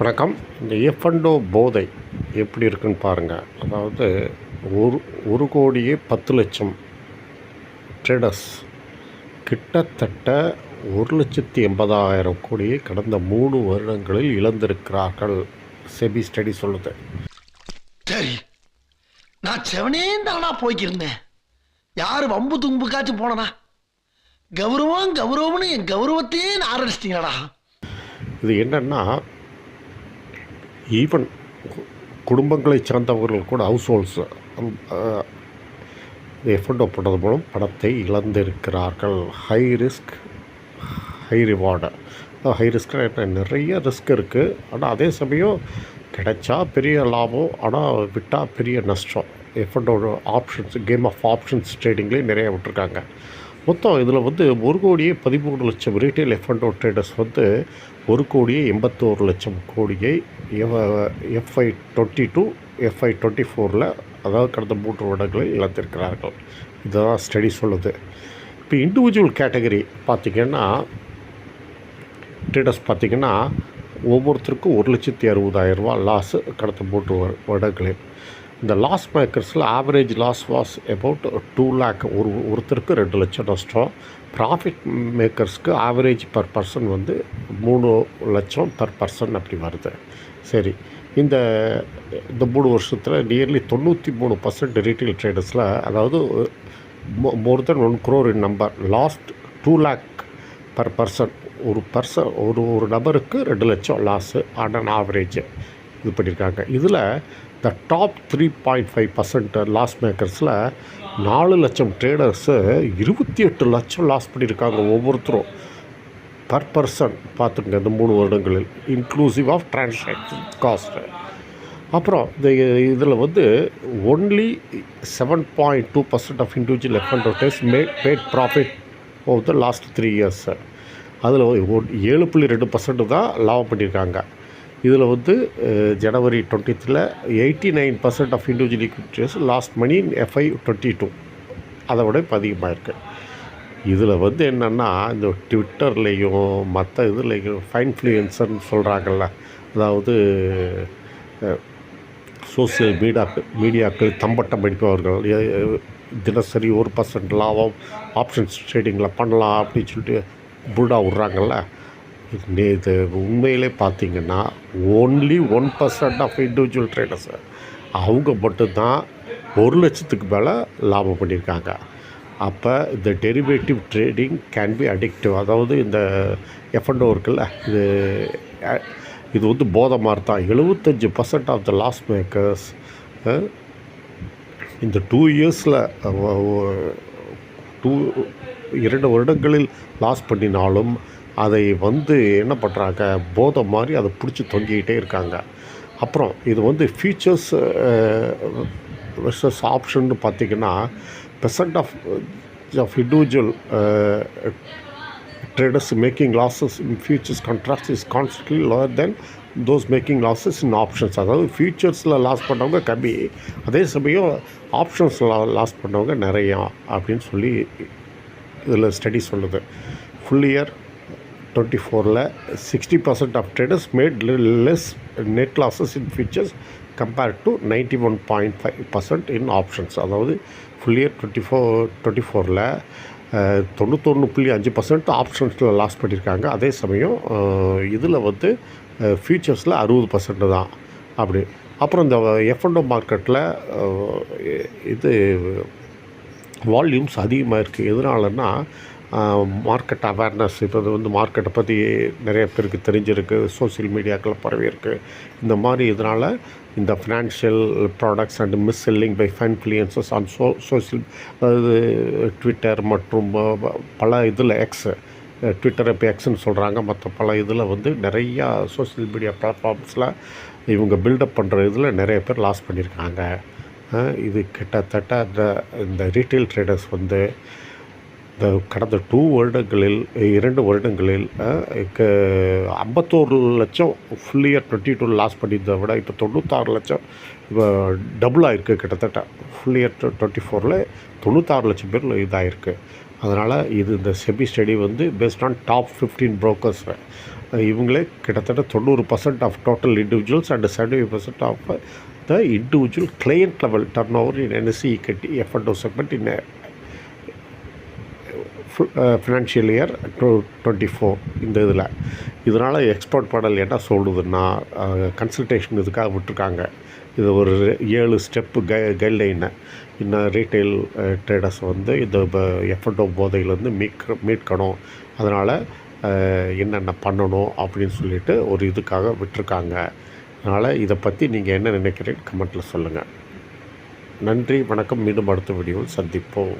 வணக்கம். இந்த எஃப்என்டோ போதை எப்படி இருக்குன்னு பாருங்கள் அதாவது ஒரு ஒரு கோடியே பத்து லட்சம் ட்ரேடர்ஸ் கிட்டத்தட்ட ஒரு லட்சத்தி எண்பதாயிரம் கோடியை கடந்த மூணு வருடங்களில் இழந்திருக்கிறார்கள். செபி ஸ்டடி சொல்லுது. சரி நான் செவனே தானா போய்க்கிருந்தேன். யாரு வம்பு தும்புக்காச்சும் போனனா? கௌரவம் கௌரவம்னு என் கௌரவத்தையே ஆரம்பிச்சிட்டீங்களா இது என்னென்னா ஈவன் குடும்பங்களை சார்ந்தவர்கள் கூட ஹவுஸ் ஹோல்ஸ் எஃபண்டோ போட்டது மூலம் பணத்தை இழந்திருக்கிறார்கள். High risk high reward high risk நிறைய ரிஸ்க் இருக்குது ஆனால் அதே சமயம் கிடைச்சா பெரிய லாபம் ஆனால் விட்டால் பெரிய நஷ்டம். எஃபண்டோட ஆப்ஷன்ஸ் கேம் ஆஃப் ஆப்ஷன்ஸ் ட்ரேடிங்லேயும் நிறைய விட்டுருக்காங்க. மொத்தம் இதில் வந்து ஒரு கோடியே பதிமூணு லட்சம் ரீட்டைல் எஃப்என்டோ ட்ரேடர்ஸ் வந்து ஒரு கோடியே எண்பத்தோரு லட்சம் கோடியை FY twenty two FY twenty ஃபோரில் அதாவது கடந்த மூன்று வருடங்களில் இழந்திருக்கிறார்கள். இதுதான் ஸ்டடி சொல்லுது. இப்போ இண்டிவிஜுவல் கேட்டகரி பார்த்திங்கன்னா ட்ரேடர்ஸ் பார்த்திங்கன்னா ஒவ்வொருத்தருக்கும் ஒரு லட்சத்தி அறுபதாயிரரூபா லாஸு கடந்த மூன்று வருடங்களில். இந்த loss மேக்கர்ஸில் average loss was about two lakh ஒரு ஒருத்தருக்கு ரெண்டு லட்சம் நஷ்டம். ப்ராஃபிட் மேக்கர்ஸ்க்கு ஆவரேஜ் பர் பர்சன் வந்து மூணு லட்சம் பர் பர்சன் அப்படி வருது. சரி இந்த இந்த மூணு வருஷத்தில் நியர்லி தொண்ணூற்றி மூணு பர்சன்ட் ரீட்டைல் ட்ரேடர்ஸில் அதாவது more than one crore in number lost two lakh per person ஒரு பர்சன் ஒரு ஒரு நபருக்கு ரெண்டு லட்சம் லாஸு ஆன் அன் ஆவரேஜ் இது பண்ணியிருக்காங்க இதில் the top three point five percent loss மேக்கர்ஸில் நாலு லட்சம் ட்ரேடர்ஸு இருபத்தி எட்டு லட்சம் லாஸ் பண்ணியிருக்காங்க ஒவ்வொருத்தரும். பர் பர்சன் பார்த்துங்க இந்த மூணு வருடங்களில் இன்க்ளூசிவ் ஆஃப் டிரான்சாக்ஷன் காஸ்ட்டு அப்புறம் இந்த இதில் வந்து only seven point two percent of individual F and O traders made made profit of the last three years அதில் ஏழு புள்ளி ரெண்டு பர்சன்ட் தான் லாபம் பண்ணியிருக்காங்க. இதில் வந்து ஜனவரி டுவெண்ட்டித்தில் eighty nine percent of individual equities lost money in FY twenty two. அதை விட இப்போ அதிகமாக இருக்குது இதில் வந்து என்னென்னா இந்த ட்விட்டர்லேயும் மற்ற இதுலேயும் ஃபைன்ஃப்ளூயன்சர்னு சொல்கிறாங்கல்ல அதாவது சோசியல் மீடியாக்கள் மீடியாக்கள் தம்பட்டம் அடிப்பவர்கள் தினசரி ஒரு பர்சன்ட் லாபம் ஆப்ஷன்ஸ் ட்ரேடிங்கில் பண்ணலாம் அப்படின்னு சொல்லிட்டு புல்டாக விட்றாங்கல்ல இது இது உண்மையிலே பார்த்தீங்கன்னா only one percent of individual traders அவங்க மட்டும்தான் ஒரு லட்சத்துக்கு மேலே லாபம் பண்ணியிருக்காங்க. அப்போ இந்த derivative trading can be addictive அதாவது இந்த எஃப்என்டோ இருக்குல்ல இது இது வந்து போதை மாதிரி தான் எழுபத்தஞ்சி percent of the loss makers இந்த டூ இயர்ஸில் டூ இரண்டு வருடங்களில் லாஸ் பண்ணினாலும் அதை வந்து என்ன பண்ணுறாங்க போதை மாதிரி அதை பிடிச்சி தொங்கிக்கிட்டே இருக்காங்க. அப்புறம் இது வந்து ஃபீச்சர்ஸ் வெர்சஸ் ஆப்ஷன் பார்த்திங்கன்னா percent of of individual traders making losses in futures contracts is constantly lower than those making losses in options அதாவது ஃபியூச்சர்ஸில் லாஸ் பண்ணவங்க கம்மி. அதே சமயம் ஆப்ஷன்ஸில் லாஸ் பண்ணவங்க நிறையா அப்படின்னு சொல்லி இதில் ஸ்டடி சொல்லுது. ஃபுல் இயர் டுவெண்ட்டி ஃபோரில் sixty percent of traders made less net losses in futures compared to ninety one point five percent in options அதாவது full year twenty four twenty ஃபோரில் தொண்ணூத்தொன்று புள்ளி அஞ்சு பர்சன்ட் ஆப்ஷன்ஸில் லாஸ் பண்ணியிருக்காங்க. அதே சமயம் இதில் வந்து ஃபியூச்சர்ஸில் அறுபது பர்சன்ட் தான் அப்படி. அப்புறம் இந்த எஃப்என்டோ மார்க்கெட்டில் இது வால்யூம்ஸ் அதிகமாக இருக்குது எதனாலன்னா மார்க்கெட் அவேர்னஸ் இப்போ இது வந்து மார்க்கெட்டை பற்றி நிறைய பேருக்கு தெரிஞ்சிருக்கு சோஷியல் மீடியாக்கள் பரவி இந்த மாதிரி இதனால் இந்த financial products and mis selling by finfluencers on so social அதாவது ட்விட்டர் மற்றும் பல இதில் எக்ஸ் ட்விட்டர் இப்போ எக்ஸ்ன்னு சொல்கிறாங்க மற்ற பல இதில் வந்து நிறையா சோஷியல் மீடியா பிளாட்ஃபார்ம்ஸில் இவங்க பில்டப் பண்ணுற இதில் நிறைய பேர் லாஸ் பண்ணியிருக்காங்க இது கிட்டத்தட்ட இந்த இந்த ரீட்டைல் ட்ரேடர்ஸ் வந்து கடந்த டூ வருடங்களில் இரண்டு வருடங்களில் ஐம்பத்தோரு லட்சம் full year twenty two loss பண்ணியிருந்ததை விட இப்போ தொண்ணூத்தாறு லட்சம் இப்போ டபுள் ஆகிருக்கு கிட்டத்தட்ட. ஃபுல் இயர் டுவெண்ட்டி ஃபோரில் தொண்ணூத்தாறு லட்சம் பேர் இதாகிருக்கு அதனால் இது இந்த செபி ஸ்டடி வந்து based on top fifteen brokers இவங்களே கிட்டத்தட்ட தொண்ணூறு percent of total individuals and seventy percent of the individual client level turnover in NSE கட்டி F and O segment in financial year two twenty four இந்த இதில். இதனால் export பாடல் என்ன சொல்லுதுன்னா கன்சல்டேஷன் இதுக்காக விட்டுருக்காங்க. இது ஒரு ஏழு ஸ்டெப்பு கை கைட்லைனை இன்னும் ரீட்டைல் ட்ரேடர்ஸ் வந்து இந்த எஃப்என்டோ போதையிலேருந்து மீட்க மீட்கணும். அதனால் என்னென்ன பண்ணணும் அப்படின்னு சொல்லிட்டு ஒரு இதுக்காக விட்டுருக்காங்க. அதனால் இதை பற்றி நீங்கள் என்ன நினைக்கிறீங்க கமெண்ட்டில் சொல்லுங்கள் நன்றி வணக்கம். மீண்டும் அடுத்த வீடியோவில் சந்திப்போம்.